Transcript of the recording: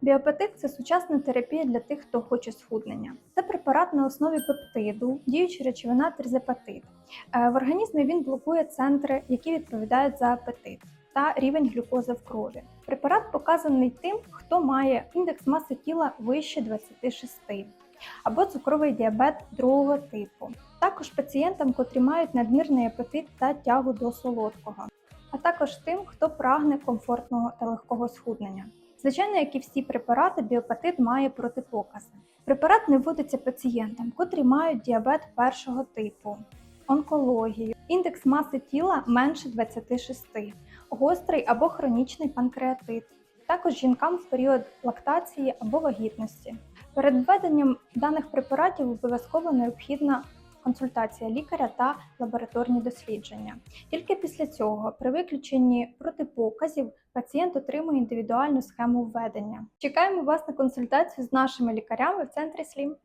Біопетит це сучасна терапія для тих, хто хоче схуднення. Це препарат на основі пептиду, діюча речовина терзепатит. Е, В організмі він блокує центри, які відповідають за апетит та рівень глюкози в крові. Препарат показаний тим, хто має індекс маси тіла вище 26 або цукровий діабет другого типу. Також пацієнтам, котрі мають надмірний апетит та тягу до солодкого, а також тим, хто прагне комфортного та легкого схуднення. Звичайно, як і всі препарати, біопатит має протипокази. Препарат не вводиться пацієнтам, котрі мають діабет першого типу, онкологію, індекс маси тіла менше 26, гострий або хронічний панкреатит, також жінкам в період лактації або вагітності. Перед введенням даних препаратів обов'язково необхідна консультація лікаря та лабораторні дослідження. Тільки після цього, при виключенні протипоказів, пацієнт отримує індивідуальну схему введення. Чекаємо вас на консультацію з нашими лікарями в центрі СЛІМ.